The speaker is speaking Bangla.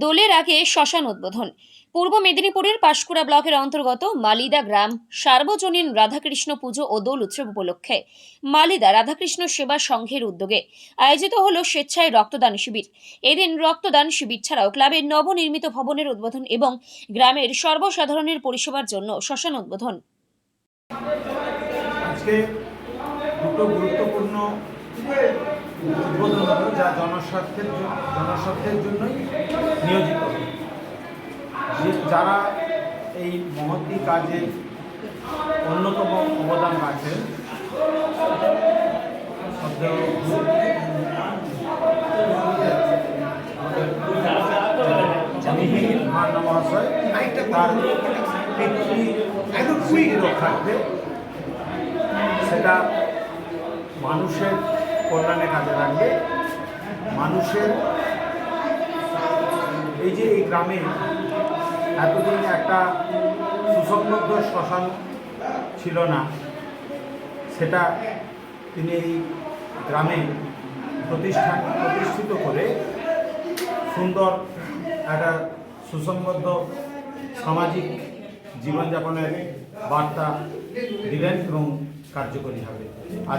দোলের আগে শ্মশান উদ্বোধন। পূর্ব মেদিনীপুরের পাশকুড়া ব্লকের অন্তর্গত মালিদা গ্রাম সার্বজনীন রাধাকৃষ্ণ পুজো ও দোল উৎসব উপলক্ষে মালিদা রাধাকৃষ্ণ সেবা সংঘের উদ্যোগে আয়োজিত হল স্বেচ্ছায় রক্তদান শিবির। এদিন রক্তদান শিবির ছাড়াও ক্লাবের নবনির্মিত ভবনের উদ্বোধন এবং গ্রামের সর্বসাধারণের পরিষেবার জন্য শ্মশান উদ্বোধন। আজকে দুটো গুরুত্বপূর্ণ উদ্বোধন হলো যা জনস্বার্থের জনস্বার্থের জন্যই নিয়োজিত। যে যারা এই মহৎ কাজে অন্যতম অবদান রাখেন মহাশয় তার পিতৃ রক্ষার্থে সেটা মানুষের কল্যাণে কাজে লাগবে। মানুষের এই যে এই গ্রামে এতদিন একটা সুসংবদ্ধ শ্মশান ছিল না, সেটা তিনি এই গ্রামে প্রতিষ্ঠান প্রতিষ্ঠিত করে সুন্দর একটা সুসংবদ্ধ সামাজিক জীবনযাপনের বার্তা দিলেন এবং কার্যকরী হবে। আর